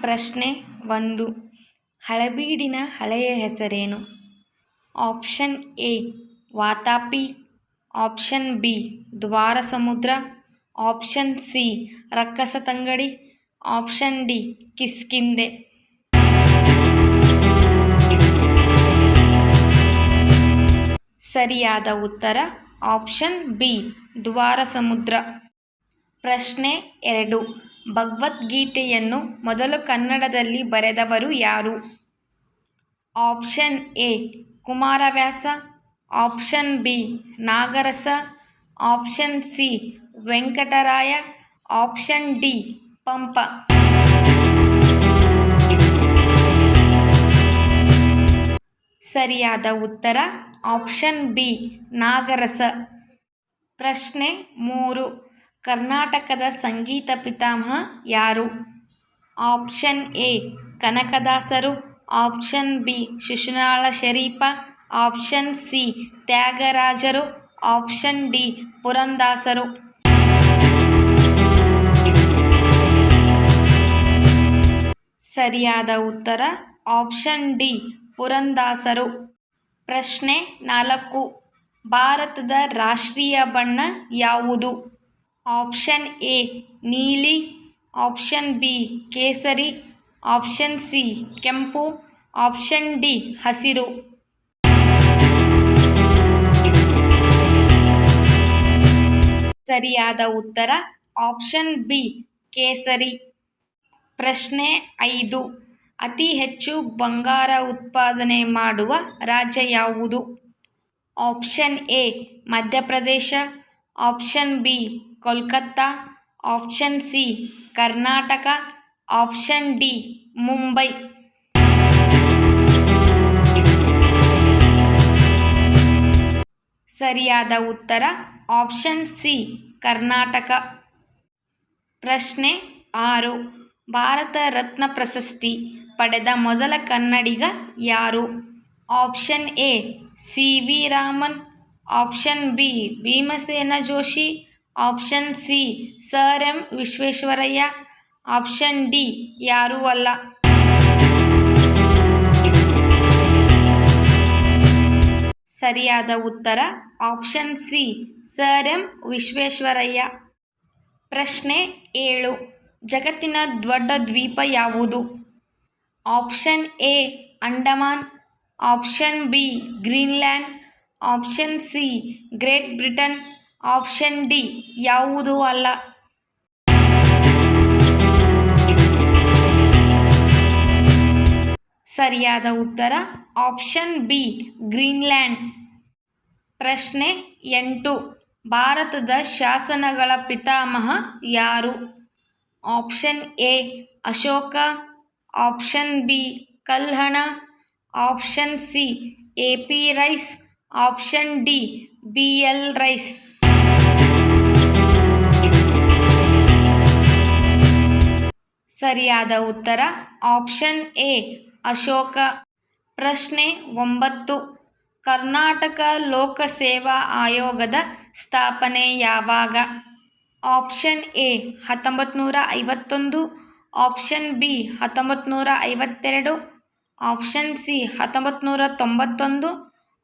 ಪ್ರಶ್ನೆ ಒಂದು. ಹಳಬೀಡಿನ ಹಳೆಯ ಹೆಸರೇನು? Option A, Vatapi. Option B Dwara Samudra option C, Rakkasatangadi. Option D, Kishkinde. ಸರಿಯಾದ ಉತ್ತರ, ಆಪ್ಷನ್ ಬಿ, ದ್ವಾರಸಮುದ್ರ. ಪ್ರಶ್ನೆ ಎರಡು. ಭಗವದ್ಗೀತೆಯನ್ನು ಮೊದಲು ಕನ್ನಡದಲ್ಲಿ ಬರೆದವರು ಯಾರು? Option A, Kumaravyasa. Option B, Nagarasa. Option C, Venkataraya. Option D, Pampa. ಸರಿಯಾದ ಉತ್ತರ, ಆಪ್ಷನ್ ಬಿ, ನಾಗರಸ. ಪ್ರಶ್ನೆ ಮೂರು. ಕರ್ನಾಟಕದ ಸಂಗೀತ ಪಿತಾಮಹ ಯಾರು? ಆಪ್ಷನ್ ಎ, ಕನಕದಾಸರು. Option B, Shishunala Sharifa. Option C, ತ್ಯಾಗರಾಜರು. Option D, ಪುರಂದಾಸರು. ಸರಿಯಾದ ಉತ್ತರ, ಆಪ್ಷನ್ ಡಿ, ಪುರಂದಾಸರು. ಪ್ರಶ್ನೆ ನಾಲ್ಕು. ಭಾರತದ ರಾಷ್ಟ್ರೀಯ ಬಣ್ಣ ಯಾವುದು? ಆಪ್ಷನ್ ಎ ನೀಲಿ, ಆಪ್ಷನ್ ಬಿ ಕೇಸರಿ, ಆಪ್ಷನ್ ಸಿ ಕೆಂಪು, ಆಪ್ಷನ್ ಡಿ ಹಸಿರು. ಸರಿಯಾದ ಉತ್ತರ ಆಪ್ಷನ್ ಬಿ ಕೇಸರಿ. ಪ್ರಶ್ನೆ ಐದು. ಅತಿ ಹೆಚ್ಚು ಬಂಗಾರ ಉತ್ಪಾದನೆ ಮಾಡುವ ರಾಜ್ಯ ಯಾವುದು? Option A Madhya Pradesh, option B Kolkata option C Karnataka option D Mumbai. ಸರಿಯಾದ ಉತ್ತರ ಆಪ್ಷನ್ ಸಿ ಕರ್ನಾಟಕ. ಪ್ರಶ್ನೆ ಆರು, ಭಾರತ ರತ್ನ ಪ್ರಶಸ್ತಿ ಪಡೆದ ಮೊದಲ ಕನ್ನಡಿಗ ಯಾರು? Option A C V Raman option B Bhimsen Joshi option C, sir M Visvesvaraya. Option D, ಯಾರೂ ಅಲ್ಲ. ಸರಿಯಾದ ಉತ್ತರ, option C, sir M Visvesvaraya. ಪ್ರಶ್ನೆ ಏಳು, ಜಗತ್ತಿನ ದೊಡ್ಡ ದ್ವೀಪ ಯಾವುದು? Option A, Andaman. Option B, Greenland. Option C, Great Britain. Option D ಯಾವುದೂ ಅಲ್ಲ. ಸರಿಯಾದ ಉತ್ತರ ಆಪ್ಷನ್ ಬಿ ಗ್ರೀನ್ಲ್ಯಾಂಡ್ ಪ್ರಶ್ನೆ ಎಂಟು. ಭಾರತದ ಶಾಸನಗಳ ಪಿತಾಮಹ ಯಾರು? Option A Ashoka. Option B Kalhana. Option C A P Rice option D B L Rice ಸರಿಯಾದ ಉತ್ತರ ಆಪ್ಷನ್ ಎ, ಅಶೋಕ. ಪ್ರಶ್ನೆ ಒಂಬತ್ತು. ಕರ್ನಾಟಕ ಲೋಕಸೇವಾ ಆಯೋಗದ ಸ್ಥಾಪನೆ ಯಾವಾಗ? ಆಪ್ಷನ್ ಎ ಹತ್ತೊಂಬತ್ತು ನೂರ ಐವತ್ತೊಂದು. ಆಪ್ಷನ್ ಬಿ ಹತ್ತೊಂಬತ್ತು ನೂರ ಐವತ್ತೆರಡು. ಆಪ್ಷನ್ ಸಿ ಹತ್ತೊಂಬತ್ತು ನೂರ ತೊಂಬತ್ತೊಂದು.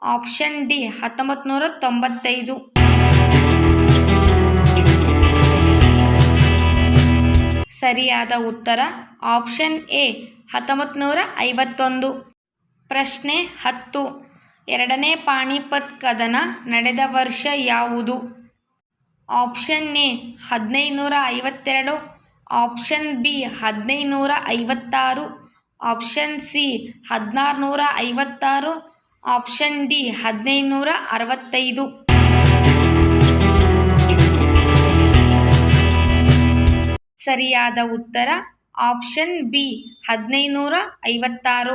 ಆಪ್ಷನ್ ಡಿ ಹತ್ತೊಂಬತ್ತು ನೂರ ತೊಂಬತ್ತೈದು. ಸರಿಯಾದ ಉತ್ತರ ಆಪ್ಷನ್ ಎ ಹತ್ತೊಂಬತ್ತು ಐವತ್ತೊಂದು. ಪ್ರಶ್ನೆ ಹತ್ತು. ಎರಡನೇ ಪಾಣಿಪತ್ ಕದನ ನಡೆದ ವರ್ಷ ಯಾವುದು? ಆಪ್ಷನ್ ಎ, ಹದಿನೈದುನೂರ ಐವತ್ತೆರಡು. ಆಪ್ಷನ್ ಬಿ, ಹದಿನೈದುನೂರ ಐವತ್ತಾರು. ಆಪ್ಷನ್ ಸಿ ಹದಿನಾರು ನೂರ ಐವತ್ತಾರು. ಆಪ್ಷನ್ ಡಿ, ಹದಿನೈದುನೂರ ಅರವತ್ತೈದು. ಸರಿಯಾದ ಉತ್ತರ ಆಪ್ಷನ್ ಬಿ ಹದಿನೈದು ನೂರ ಐವತ್ತಾರು